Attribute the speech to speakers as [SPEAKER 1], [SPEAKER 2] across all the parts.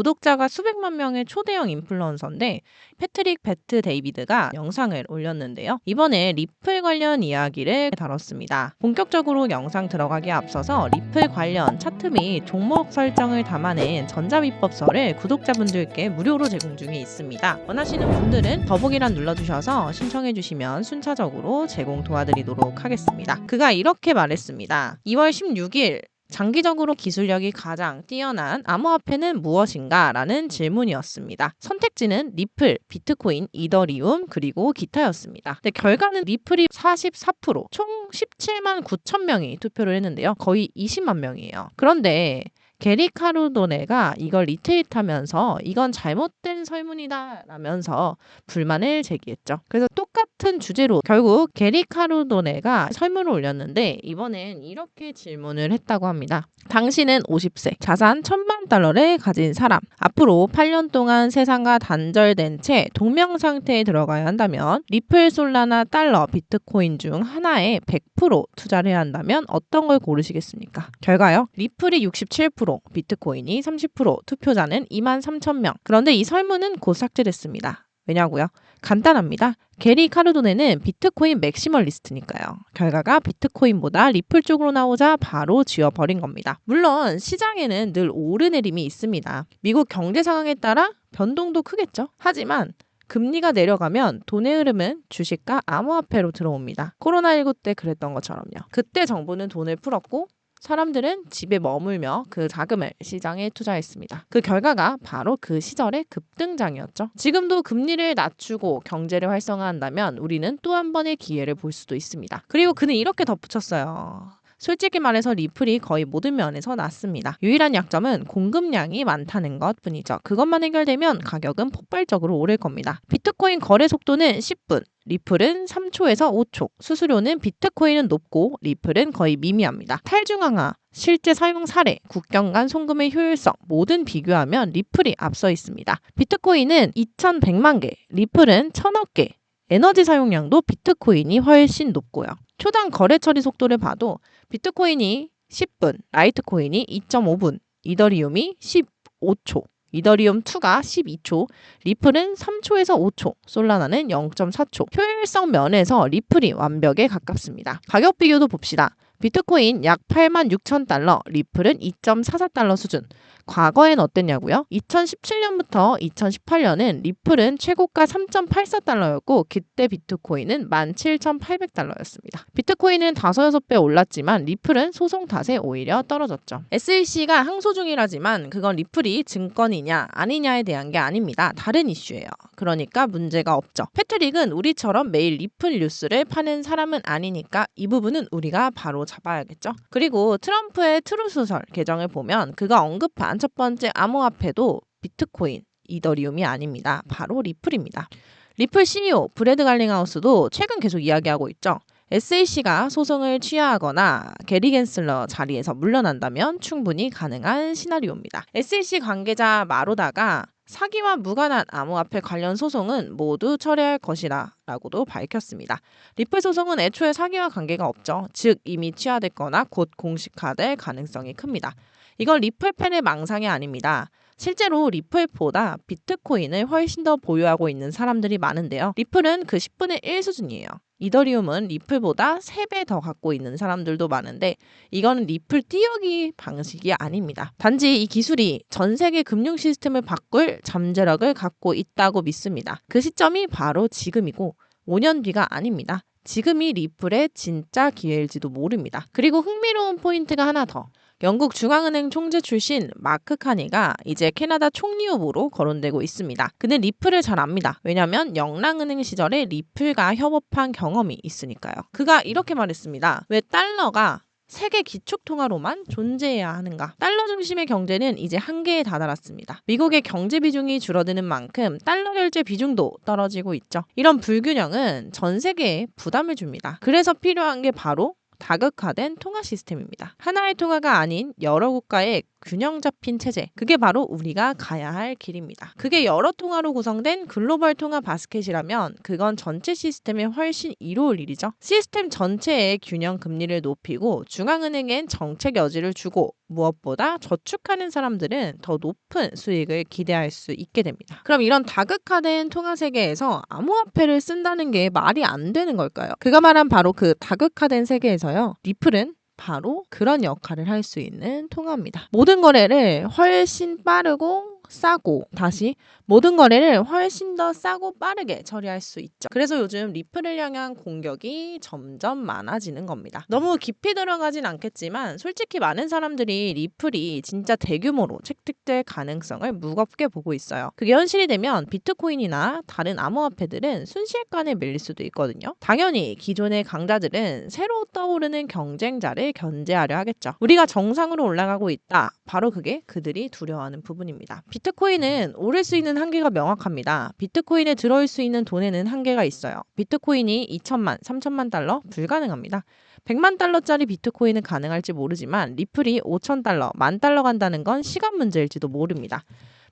[SPEAKER 1] 구독자가 수백만 명의 초대형 인플루언서인데 패트릭 배트 데이비드가 영상을 올렸는데요. 이번에 리플 관련 이야기를 다뤘습니다. 본격적으로 영상 들어가기에 앞서서 리플 관련 차트 및 종목 설정을 담아낸 전자비법서를 구독자분들께 무료로 제공 중에 있습니다. 원하시는 분들은 더보기란 눌러주셔서 신청해 주시면 순차적으로 제공 도와드리도록 하겠습니다. 그가 이렇게 말했습니다. 2월 16일 장기적으로 기술력이 가장 뛰어난 암호화폐는 무엇인가? 라는 질문이었습니다. 선택지는 리플, 비트코인, 이더리움, 그리고 기타였습니다. 근데 결과는 리플이 44%, 총 17만 9천 명이 투표를 했는데요. 거의 20만 명이에요. 그런데 게리 카루도네가 이걸 리트윗하면서 이건 잘못된 설문이다 라면서 불만을 제기했죠. 그래서 똑같은 주제로 결국 게리 카루도네가 설문을 올렸는데 이번엔 이렇게 질문을 했다고 합니다. 당신은 50세, 자산 1000만 달러를 가진 사람. 앞으로 8년 동안 세상과 단절된 채 동명 상태에 들어가야 한다면 리플, 솔라나, 달러, 비트코인 중 하나에 100% 투자를 해야 한다면 어떤 걸 고르시겠습니까? 결과요. 리플이 67%, 비트코인이 30%, 투표자는 2만 3천 명. 그런데 이 설문은 곧 삭제됐습니다. 왜냐고요? 간단합니다. 게리 카르도네는 비트코인 맥시멀리스트니까요. 결과가 비트코인보다 리플 쪽으로 나오자 바로 지워버린 겁니다. 물론 시장에는 늘 오르내림이 있습니다. 미국 경제 상황에 따라 변동도 크겠죠. 하지만 금리가 내려가면 돈의 흐름은 주식과 암호화폐로 들어옵니다. 코로나19 때 그랬던 것처럼요. 그때 정부는 돈을 풀었고 사람들은 집에 머물며 그 자금을 시장에 투자했습니다. 그 결과가 바로 그 시절의 급등장이었죠. 지금도 금리를 낮추고 경제를 활성화한다면 우리는 또 한 번의 기회를 볼 수도 있습니다. 그리고 그는 이렇게 덧붙였어요. 솔직히 말해서 리플이 거의 모든 면에서 낮습니다. 유일한 약점은 공급량이 많다는 것 뿐이죠. 그것만 해결되면 가격은 폭발적으로 오를 겁니다. 비트코인 거래 속도는 10분, 리플은 3초에서 5초, 수수료는 비트코인은 높고 리플은 거의 미미합니다. 탈중앙화, 실제 사용 사례, 국경 간 송금의 효율성 모든 비교하면 리플이 앞서 있습니다. 비트코인은 2,100만 개, 리플은 1,000억 개, 에너지 사용량도 비트코인이 훨씬 높고요. 초당 거래 처리 속도를 봐도 비트코인이 10분, 라이트코인이 2.5분, 이더리움이 15초, 이더리움 2가 12초, 리플은 3초에서 5초, 솔라나는 0.4초. 효율성 면에서 리플이 완벽에 가깝습니다. 가격 비교도 봅시다. 비트코인 약 8만 6천 달러, 리플은 2.44달러 수준. 과거엔 어땠냐고요? 2017년부터 2018년은 리플은 최고가 3.84달러였고 그때 비트코인은 17,800달러였습니다. 비트코인은 5, 6배 올랐지만 리플은 소송 탓에 오히려 떨어졌죠. SEC가 항소 중이라지만 그건 리플이 증권이냐 아니냐에 대한 게 아닙니다. 다른 이슈예요. 그러니까 문제가 없죠. 패트릭은 우리처럼 매일 리플 뉴스를 파는 사람은 아니니까 이 부분은 우리가 바로 잡아야겠죠. 그리고 트럼프의 트루소설 계정을 보면 그가 언급한 첫 번째 암호화폐도 비트코인, 이더리움이 아닙니다. 바로 리플입니다. 리플 CEO 브래드 갈링하우스도 최근 계속 이야기하고 있죠. SAC가 소송을 취하하거나 게리 겐슬러 자리에서 물러난다면 충분히 가능한 시나리오입니다. SAC 관계자 마로다가 사기와 무관한 암호화폐 관련 소송은 모두 처리할 것이라 라고도 밝혔습니다. 리플 소송은 애초에 사기와 관계가 없죠. 즉 이미 취하됐거나 곧 공식화될 가능성이 큽니다. 이건 리플 팬의 망상이 아닙니다. 실제로 리플보다 비트코인을 훨씬 더 보유하고 있는 사람들이 많은데요. 리플은 그 10분의 1 수준이에요. 이더리움은 리플보다 3배 더 갖고 있는 사람들도 많은데 이거는 리플 띄우기 방식이 아닙니다. 단지 이 기술이 전 세계 금융 시스템을 바꿀 잠재력을 갖고 있다고 믿습니다. 그 시점이 바로 지금이고 5년 뒤가 아닙니다. 지금이 리플의 진짜 기회일지도 모릅니다. 그리고 흥미로운 포인트가 하나 더. 영국 중앙은행 총재 출신 마크 카니가 이제 캐나다 총리 후보로 거론되고 있습니다. 그는 리플을 잘 압니다. 왜냐하면 영랑은행 시절에 리플과 협업한 경험이 있으니까요. 그가 이렇게 말했습니다. 왜 달러가 세계 기축통화로만 존재해야 하는가? 달러 중심의 경제는 이제 한계에 다다랐습니다. 미국의 경제 비중이 줄어드는 만큼 달러 결제 비중도 떨어지고 있죠. 이런 불균형은 전 세계에 부담을 줍니다. 그래서 필요한 게 바로 다극화된 통화 시스템입니다. 하나의 통화가 아닌 여러 국가의 균형 잡힌 체제. 그게 바로 우리가 가야 할 길입니다. 그게 여러 통화로 구성된 글로벌 통화 바스켓이라면 그건 전체 시스템에 훨씬 이로울 일이죠. 시스템 전체의 균형 금리를 높이고 중앙은행엔 정책 여지를 주고 무엇보다 저축하는 사람들은 더 높은 수익을 기대할 수 있게 됩니다. 그럼 이런 다극화된 통화 세계에서 암호화폐를 쓴다는 게 말이 안 되는 걸까요? 그가 말한 바로 그 다극화된 세계에 서요. 리플은 바로 그런 역할을 할 수 있는 통화입니다. 모든 거래를 훨씬 빠르고 싸고 다시 모든 거래를 훨씬 더 싸고 빠르게 처리할 수 있죠. 그래서 요즘 리플을 향한 공격이 점점 많아지는 겁니다. 너무 깊이 들어가진 않겠지만 솔직히 많은 사람들이 리플이 진짜 대규모로 채택될 가능성을 무겁게 보고 있어요. 그게 현실이 되면 비트코인이나 다른 암호화폐들은 순식간에 밀릴 수도 있거든요. 당연히 기존의 강자들은 새로 떠오르는 경쟁자를 견제하려 하겠죠. 우리가 정상으로 올라가고 있다. 바로 그게 그들이 두려워하는 부분입니다. 비트코인은 오를 수 있는 한계가 명확합니다. 비트코인에 들어올 수 있는 돈에는 한계가 있어요. 비트코인이 2천만, 3천만 달러 불가능합니다. 100만 달러짜리 비트코인은 가능할지 모르지만 리플이 5천 달러, 만 달러 간다는 건 시간 문제일지도 모릅니다.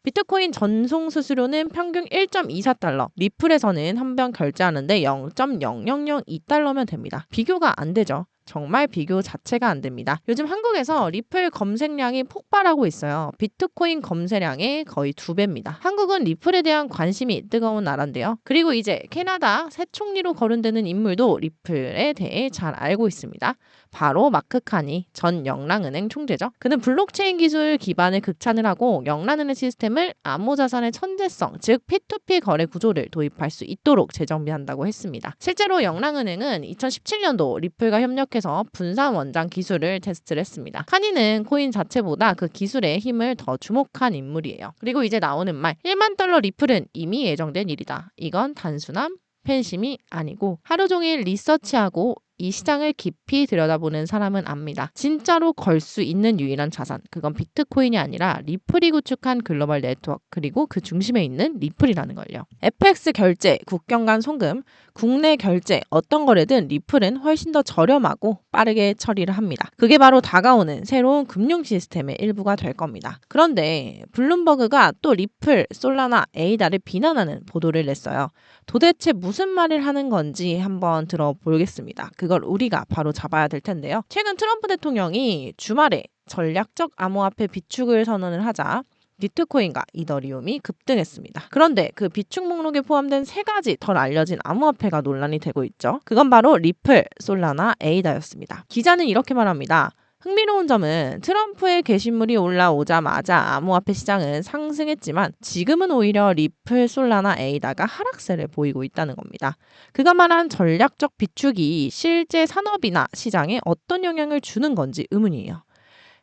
[SPEAKER 1] 비트코인 전송 수수료는 평균 1.24달러, 리플에서는 한번 결제하는데 0.0002달러면 됩니다. 비교가 안 되죠. 정말 비교 자체가 안 됩니다. 요즘 한국에서 리플 검색량이 폭발하고 있어요. 비트코인 검색량의 거의 두 배입니다. 한국은 리플에 대한 관심이 뜨거운 나라인데요. 그리고 이제 캐나다 새 총리로 거론되는 인물도 리플에 대해 잘 알고 있습니다. 바로 마크 카니 전 영랑은행 총재죠. 그는 블록체인 기술 기반을 극찬을 하고 영랑은행 시스템을 암호자산의 천재성, 즉 P2P 거래 구조를 도입할 수 있도록 재정비한다고 했습니다. 실제로 영랑은행은 2017년도 리플과 협력해서 분산 원장 기술을 테스트를 했습니다. 카니는 코인 자체보다 그 기술의 힘을 더 주목한 인물이에요. 그리고 이제 나오는 말 1만 달러 리플은 이미 예정된 일이다. 이건 단순한 팬심이 아니고 하루 종일 리서치하고 이 시장을 깊이 들여다보는 사람은 압니다. 진짜로 걸 수 있는 유일한 자산. 그건 비트코인이 아니라 리플이 구축한 글로벌 네트워크 그리고 그 중심에 있는 리플이라는 걸요. FX 결제, 국경 간 송금, 국내 결제 어떤 거래든 리플은 훨씬 더 저렴하고 빠르게 처리를 합니다. 그게 바로 다가오는 새로운 금융 시스템의 일부가 될 겁니다. 그런데 블룸버그가 또 리플, 솔라나, 에이다를 비난하는 보도를 냈어요. 도대체 무슨 말을 하는 건지 한번 들어보겠습니다. 그걸 우리가 바로 잡아야 될 텐데요. 최근 트럼프 대통령이 주말에 전략적 암호화폐 비축을 선언을 하자 비트코인과 이더리움이 급등했습니다. 그런데 그 비축 목록에 포함된 세 가지 덜 알려진 암호화폐가 논란이 되고 있죠. 그건 바로 리플, 솔라나, 에이다였습니다. 기자는 이렇게 말합니다. 흥미로운 점은 트럼프의 게시물이 올라오자마자 암호화폐 시장은 상승했지만 지금은 오히려 리플, 솔라나, 에이다가 하락세를 보이고 있다는 겁니다. 그가 말한 전략적 비축이 실제 산업이나 시장에 어떤 영향을 주는 건지 의문이에요.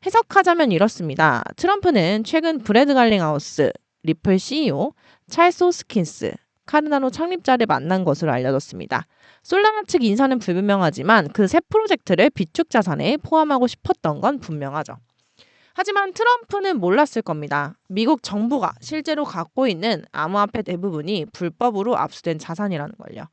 [SPEAKER 1] 해석하자면 이렇습니다. 트럼프는 최근 브래드 갈링하우스, 리플 CEO, 찰스 호스킨스, 카르나노 창립자를 만난 것으로 알려졌습니다. 솔라나 측 인사는 불분명하지만 그 새 프로젝트를 비축 자산에 포함하고 싶었던 건 분명하죠. 하지만 트럼프는 몰랐을 겁니다. 미국 정부가 실제로 갖고 있는 암호화폐 대부분이 불법으로 압수된 자산이라는 걸요.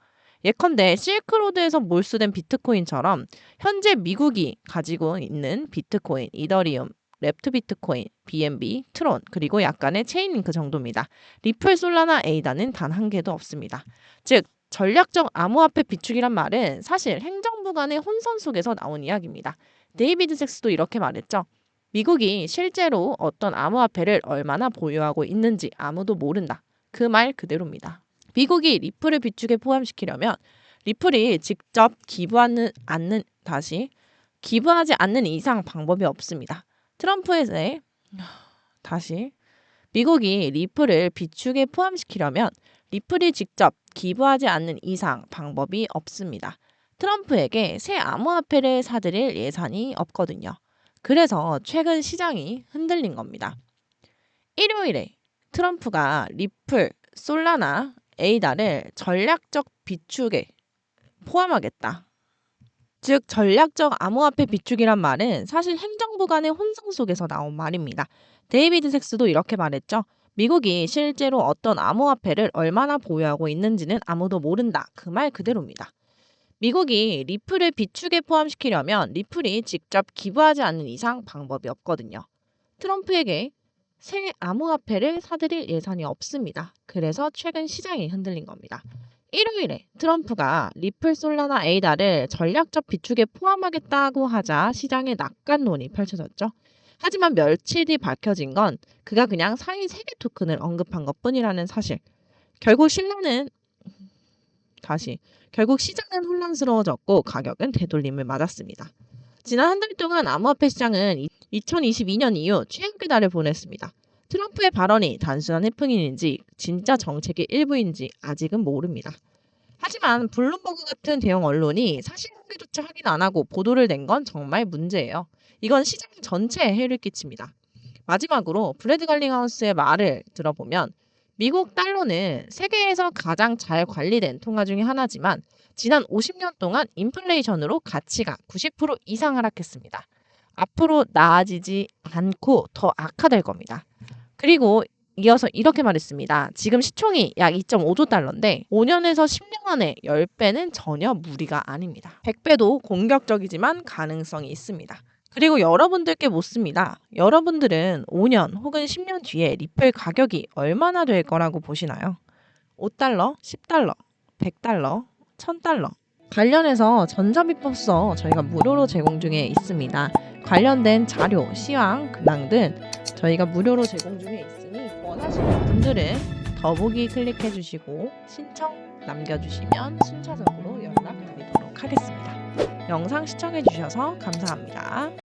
[SPEAKER 1] 예컨대 실크로드에서 몰수된 비트코인처럼 현재 미국이 가지고 있는 비트코인, 이더리움, 랩트 비트코인, BNB, 트론, 그리고 약간의 체인링크 정도입니다. 리플, 솔라나, 에이다는 단 한 개도 없습니다. 즉, 전략적 암호화폐 비축이란 말은 사실 행정부 간의 혼선 속에서 나온 이야기입니다. 데이비드 섹스도 이렇게 말했죠. 미국이 실제로 어떤 암호화폐를 얼마나 보유하고 있는지 아무도 모른다. 그 말 그대로입니다. 미국이 리플을 비축에 포함시키려면 리플이 직접 기부하는 않는 다시 기부하지 않는 이상 방법이 없습니다. 트럼프의 다시 미국이 리플을 비축에 포함시키려면 리플이 직접 기부하지 않는 이상 방법이 없습니다. 트럼프에게 새 암호화폐를 사들일 예산이 없거든요. 그래서 최근 시장이 흔들린 겁니다. 일요일에 트럼프가 리플, 솔라나, 에이다를 전략적 비축에 포함하겠다. 즉 전략적 암호화폐 비축이란 말은 사실 행정부 간의 혼성 속에서 나온 말입니다. 데이비드 섹스도 이렇게 말했죠. 미국이 실제로 어떤 암호화폐를 얼마나 보유하고 있는지는 아무도 모른다. 그 말 그대로입니다. 미국이 리플을 비축에 포함시키려면 리플이 직접 기부하지 않는 이상 방법이 없거든요. 트럼프에게 새 암호화폐를 사들일 예산이 없습니다. 그래서 최근 시장이 흔들린 겁니다. 일요일에 트럼프가 리플 솔라나 에이다를 전략적 비축에 포함하겠다고 하자 시장에 낙관론이 펼쳐졌죠. 하지만 며칠 뒤 밝혀진 건 그가 그냥 상위 3개 토큰을 언급한 것 뿐이라는 사실. 결국 신뢰는 다시 결국 시장은 혼란스러워졌고 가격은 되돌림을 맞았습니다. 지난 한 달 동안 암호화폐 시장은 2022년 이후 최악의 달을 보냈습니다. 트럼프의 발언이 단순한 해프닝인지 진짜 정책의 일부인지 아직은 모릅니다. 하지만 블룸버그 같은 대형 언론이 사실관계조차 확인 안 하고 보도를 낸 건 정말 문제예요. 이건 시장 전체에 해를 끼칩니다. 마지막으로 브래드 갈링하우스의 말을 들어보면 미국 달러는 세계에서 가장 잘 관리된 통화 중의 하나지만 지난 50년 동안 인플레이션으로 가치가 90% 이상 하락했습니다. 앞으로 나아지지 않고 더 악화될 겁니다. 그리고 이어서 이렇게 말했습니다. 지금 시총이 약 2.5조 달러인데 5년에서 10년 안에 10배는 전혀 무리가 아닙니다. 100배도 공격적이지만 가능성이 있습니다. 그리고 여러분들께 묻습니다. 여러분들은 5년 혹은 10년 뒤에 리플 가격이 얼마나 될 거라고 보시나요? 5달러, 10달러, 100달러, 1000달러. 관련해서 전자비법서 저희가 무료로 제공 중에 있습니다. 관련된 자료, 시황, 근황 등 저희가 무료로 제공 중에 있으니 원하시는 분들은 더보기 클릭해 주시고 신청 남겨주시면 순차적으로 연락드리도록 하겠습니다. 영상 시청해 주셔서 감사합니다.